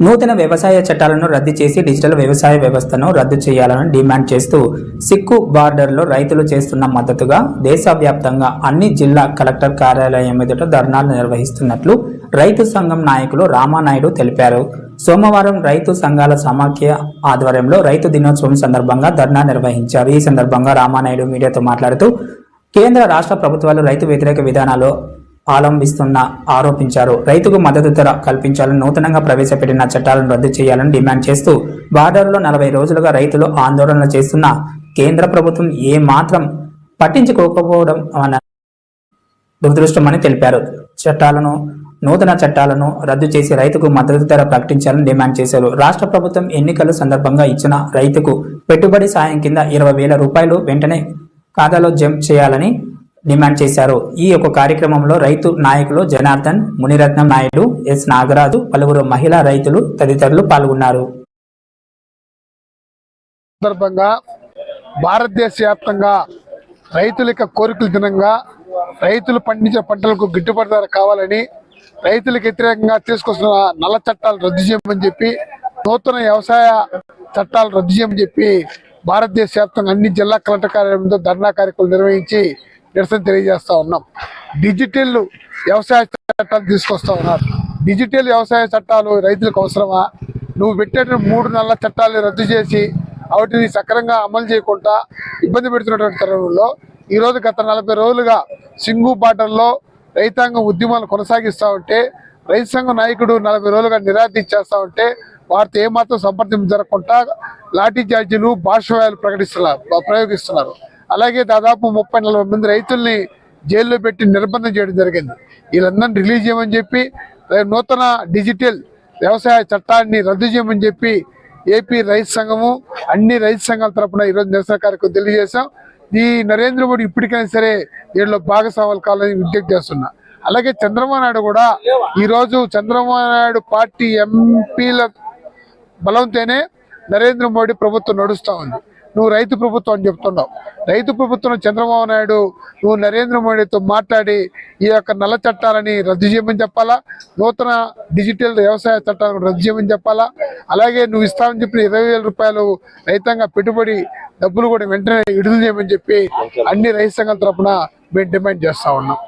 నూతన వ్యవసాయ చట్టాలను రద్దు చేసి డిజిటల్ వ్యవసాయ వ్యవస్థను రద్దు చేయాలని డిమాండ్ చేస్తూ సిక్కు బార్డర్లో రైతులు చేస్తున్న మద్దతుగా దేశవ్యాప్తంగా అన్ని జిల్లా కలెక్టర్ కార్యాలయం ఎదుట ధర్నాలు నిర్వహిస్తున్నట్లు రైతు సంఘం నాయకులు రామానాయుడు తెలిపారు. సోమవారం రైతు సంఘాల సమాఖ్య ఆధ్వర్యంలో రైతు దినోత్సవం సందర్భంగా ధర్నా నిర్వహించారు. ఈ సందర్భంగా రామానాయుడు మీడియాతో మాట్లాడుతూ కేంద్ర రాష్ట్ర ప్రభుత్వాలు రైతు వ్యతిరేక విధానాలు అవలంబిస్తున్న ఆరోపించారు. రైతుకు మద్దతు ధర కల్పించాలని నూతనంగా ప్రవేశపెట్టిన చట్టాలను రద్దు చేయాలని డిమాండ్ చేస్తూ బార్డర్లో నలభై రోజులుగా రైతులు ఆందోళన చేస్తున్న కేంద్ర ప్రభుత్వం ఏమాత్రం పట్టించుకోకపోవడం అన్న దురదృష్టమని తెలిపారు. చట్టాలను నూతన చట్టాలను రద్దు చేసి రైతుకు మద్దతు ధర ప్రకటించాలని డిమాండ్ చేశారు. రాష్ట్ర ప్రభుత్వం ఎన్నికల సందర్భంగా ఇచ్చిన రైతుకు పెట్టుబడి సాయం కింద ఇరవై వేల రూపాయలు వెంటనే ఖాతాలో జంప్ చేయాలని డిమాండ్ చేశారు. ఈ యొక్క కార్యక్రమంలో రైతు నాయకులు జనార్దన్ మునిరత్నం నాయుడు ఎస్ నాగరాజు పలువురు మహిళా రైతులు తదితరులు పాల్గొన్నారు. సందర్భంగా భారతదేశ వ్యాప్తంగా రైతుల యొక్క కోరికల దినంగా రైతులు పండించే పంటలకు గిట్టుబాటు ధర కావాలని రైతులకు వ్యతిరేకంగా తీసుకొస్తున్న నల్ల చట్టాలు రద్దు చేయమని చెప్పి నూతన వ్యవసాయ చట్టాలు రద్దు చేయమని చెప్పి భారతదేశ వ్యాప్తంగా అన్ని జిల్లా కలెక్టర్ కార్యాలయంలో ధర్నా కార్యక్రమాలు నిర్వహించి నిరసన తెలియజేస్తా ఉన్నాం. డిజిటల్ వ్యవసాయ చట్టాలు తీసుకొస్తా ఉన్నారు. డిజిటల్ వ్యవసాయ చట్టాలు రైతులకు అవసరమా? నువ్వు పెట్టిన మూడు నెలల చట్టాలు రద్దు చేసి వాటిని సక్రంగా అమలు చేయకుండా ఇబ్బంది పెడుతున్నటువంటి తరుణంలో ఈరోజు గత నలభై రోజులుగా సింగు బార్డర్లో రైతాంగం ఉద్యమాలు కొనసాగిస్తూ ఉంటే రైతు సంఘ నాయకుడు నలభై రోజులుగా నిరాదీచేస్తా ఉంటే వారితో ఏమాత్రం సంప్రదింపు జరగకుండా లాఠీ చార్జీలు భాషవాయాలు ప్రకటిస్తున్నారు ప్రయోగిస్తున్నారు. అలాగే దాదాపు ముప్పై నలభై మంది రైతుల్ని జైల్లో పెట్టి నిర్బంధం చేయడం జరిగింది. వీళ్ళందరినీ రిలీజ్ చేయమని చెప్పి నూతన డిజిటల్ వ్యవసాయ చట్టాన్ని రద్దు చేయమని చెప్పి ఏపీ రైతు సంఘము అన్ని రైతు సంఘాల తరపున ఈరోజు నిరసన కార్యక్రమం తెలియజేశాం. ఈ నరేంద్ర మోడీ ఇప్పటికైనా సరే దీనిలో భాగస్వాములు కావాలని విజ్ఞప్తి చేస్తున్నా. అలాగే చంద్రబాబు నాయుడు కూడా ఈరోజు చంద్రబాబు నాయుడు పార్టీ ఎంపీల బలంతోనే నరేంద్ర మోడీ ప్రభుత్వం నడుస్తూ ఉంది. నువ్వు రైతు ప్రభుత్వం అని చెప్తున్నావు. రైతు ప్రభుత్వం చంద్రబాబు నాయుడు నువ్వు నరేంద్ర మోడీతో మాట్లాడి ఈ యొక్క నల్ల చట్టాలని రద్దు చేయమని చెప్పాలా? నూతన డిజిటల్ వ్యవసాయ చట్టాలను రద్దు చేయమని చెప్పాలా? అలాగే నువ్వు ఇస్తామని చెప్పిన ఇరవై వేల రూపాయలు రైతాంగ పెట్టుబడి డబ్బులు కూడా వెంటనే విడుదల చేయమని చెప్పి అన్ని రైతు సంఘాల తరపున మేము డిమాండ్ చేస్తా ఉన్నాం.